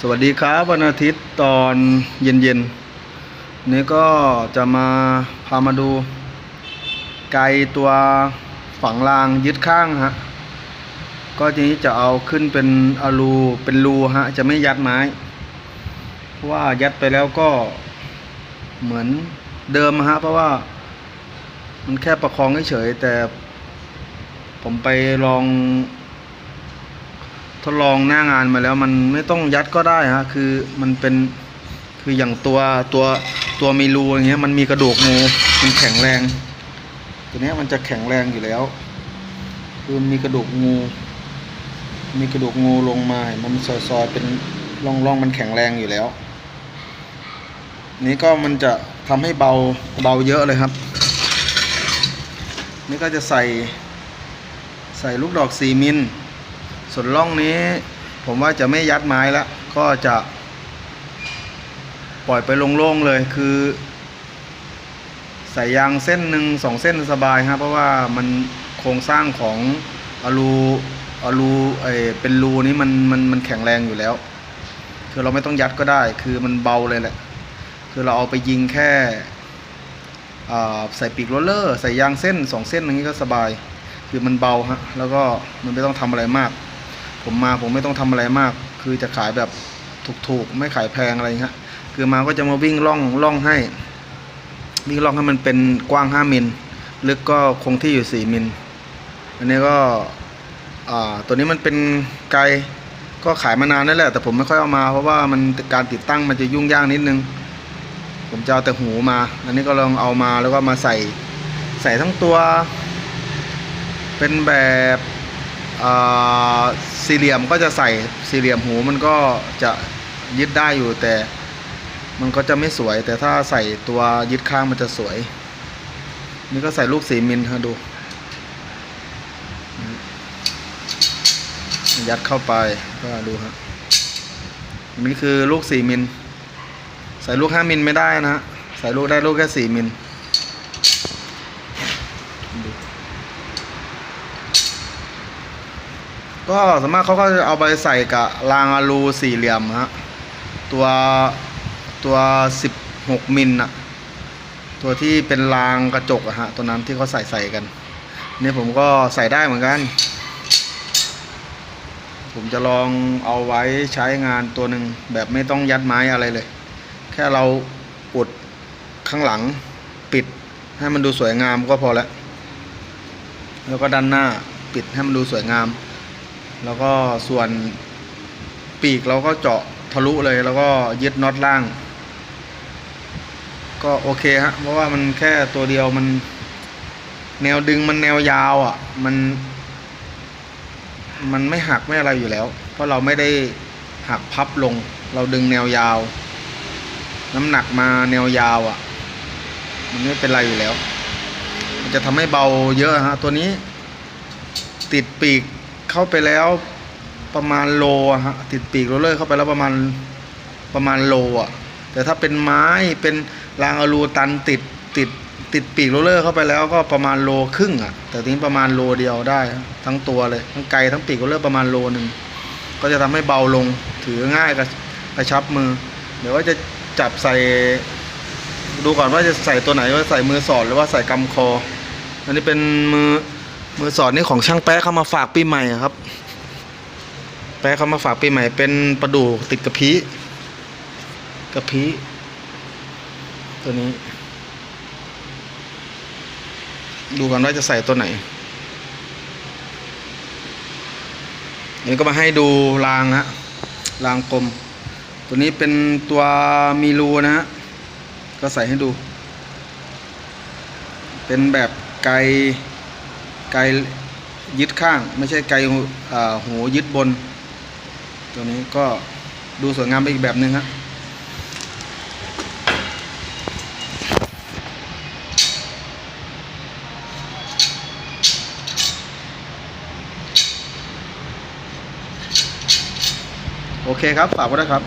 สวัสดีครับวันอาทิตย์ตอนเย็นๆนี่ก็จะมาพามาดู ไกตัวฝังรางยึดข้างฮะก็ทีนี้จะเอาขึ้นเป็นอลูเป็นรูฮะจะไม่ยัดไม้ เพราะว่ายัดไปแล้วก็เหมือนเดิมฮะเพราะว่ามันแค่ประคองเฉยแต่ ผมไปลอง ทดลองหน้างานมาแล้วมันไม่ต้องยัดก็ได้ฮะคือมันเป็นคืออย่างตัวตัวตัวมีรูอย่างเงี้ยมันมีกระดูกงูมันแข็งแรง ตัวเนี้ยมันจะแข็งแรงอยู่แล้ว คือมีกระดูกงู มีกระดูกงูลงมาเห็นมันซอยๆเป็นร่องร่องมันแข็งแรงอยู่แล้ว นี่ก็มันจะทำให้เบาเบาเยอะเลยครับ นี่ก็จะใส่ใส่ลูกดอก4มิล ส่วนร่องนี้ ผมว่าจะไม่ยัดไม้ละก็จะ ปล่อยไปโล่งๆเลยคือ ใส่ยางเส้นหนึ่งสองเส้นสบายครับเพราะว่ามันโครงสร้างของอลูอลูไอเป็นรูนี้มันมันมันแข็งแรงอยู่แล้ว คือเราไม่ต้องยัดก็ได้ คือมันเบาเลยแหละ คือเราเอาไปยิงแค่ใส่ปีกโรลเลอร์ ใส่ยางเส้นสองเส้นอย่างนี้ก็สบาย คือมันเบาฮะแล้วก็มันไม่ต้องทำอะไรมาก ผมมาผมไม่ต้องทำอะไรมาก คือจะขายแบบถูกๆ ไม่ขายแพงอะไรเงี้ยคือมาก็จะมาวิ่งล่องล่องให้ วิ่งล่องให้มันเป็นกว้าง5มิลลึกก็คงที่อยู่4มิลอันนี้ก็ตัวนี้มันเป็นไกลก็ขายมานานนั่นแหละ แต่ผมไม่ค่อยเอามา เพราะว่ามันการติดตั้งมันจะยุ่งยากนิดนึง ผมจะเอาแต่หูมา อันนี้ก็ลองเอามาแล้วก็มาใส่ ใส่ทั้งตัว เป็นแบบ สี่เหลี่ยมก็จะใส่สี่เหลี่ยมหูมันก็จะยึดได้อยู่แต่มันก็จะไม่สวย แต่ถ้าใส่ตัวยึดข้างมันจะสวย นี่ก็ใส่ลูกสีมิลฮะดู ยัดเข้าไปก็ดูฮะนี่คือลูกสี่มิลใส่ลูกห้ามิลไม่ได้นะ ใส่ลูกได้ลูกแค่สี่มิล ก็สามารถเขาก็จะเอาไปใส่กับรางอลูสี่เหลี่ยมฮะตัวตัวสิบหกมิลอะตัวที่เป็นรางกระจกอะฮะตัวนั้นที่เขาใส่ใส่กัน นี่ผมก็ใส่ได้เหมือนกัน ผมจะลองเอาไว้ใช้งานตัวหนึ่งแบบไม่ต้องยัดไม้อะไรเลย แค่เราอุดข้างหลังปิดให้มันดูสวยงามก็พอแล้ว แล้วก็ด้านหน้าปิดให้มันดูสวยงาม แล้วก็ส่วนปีกเราก็เจาะทะลุเลยแล้วก็ยึดน็อตล่าง ก็โอเคฮะเพราะว่ามันแค่ตัวเดียวมัน แนวดึงมันแนวยาวอะ มัน มันไม่หักไม่อะไรอยู่แล้ว เพราะเราไม่ได้หักพับลง เราดึงแนวยาว น้ำหนักมาแนวยาวอะ มันไม่เป็นไรอยู่แล้ว มันจะทำให้เบาเยอะฮะตัวนี้ ติดปีก เข้าไปแล้วประมาณโลอะฮะติดปีกโรลเลอร์เข้าไปแล้วประมาณประมาณโลอะแต่ถ้าเป็นไม้เป็นรางอลูตันติดติดติดปีกโรลเลอร์เข้าไปแล้วก็ประมาณโลครึ่งอะ แต่ทีนี้ประมาณโลเดียวได้ ทั้งตัวเลยทั้งไกลทั้งปีกโรลเลอร์ประมาณโลหนึ่งก็จะทำให้เบาลงถือง่ายกระกระชับมือ เดี๋ยวว่าจะจับใส่ดูก่อนว่าจะใส่ตัวไหนว่าใส่มือสอดหรือว่าใส่กำคอ อันนี้เป็นมือ มือสอดนี่ของช่างแป๊ะเข้ามาฝากปีใหม่ครับ แป๊ะเข้ามาฝากปีใหม่ เป็นประดู่ติดกระพี้กระพี้ตัวนี้ ดูกันว่าจะใส่ตัวไหนนนี้ก็มาให้ดูรางฮะรางกลม ตัวนี้เป็นตัวมีรูนะฮะก็ใส่ให้ดู เป็นแบบไกล ไกลยึดข้าง ไม่ใช่ไกลหูอ่าหูยึดบน ตัวนี้ก็ดูสวยงามไปอีกแบบหนึ่งฮะโอเคครับ ฝากไว้ด้วยครับ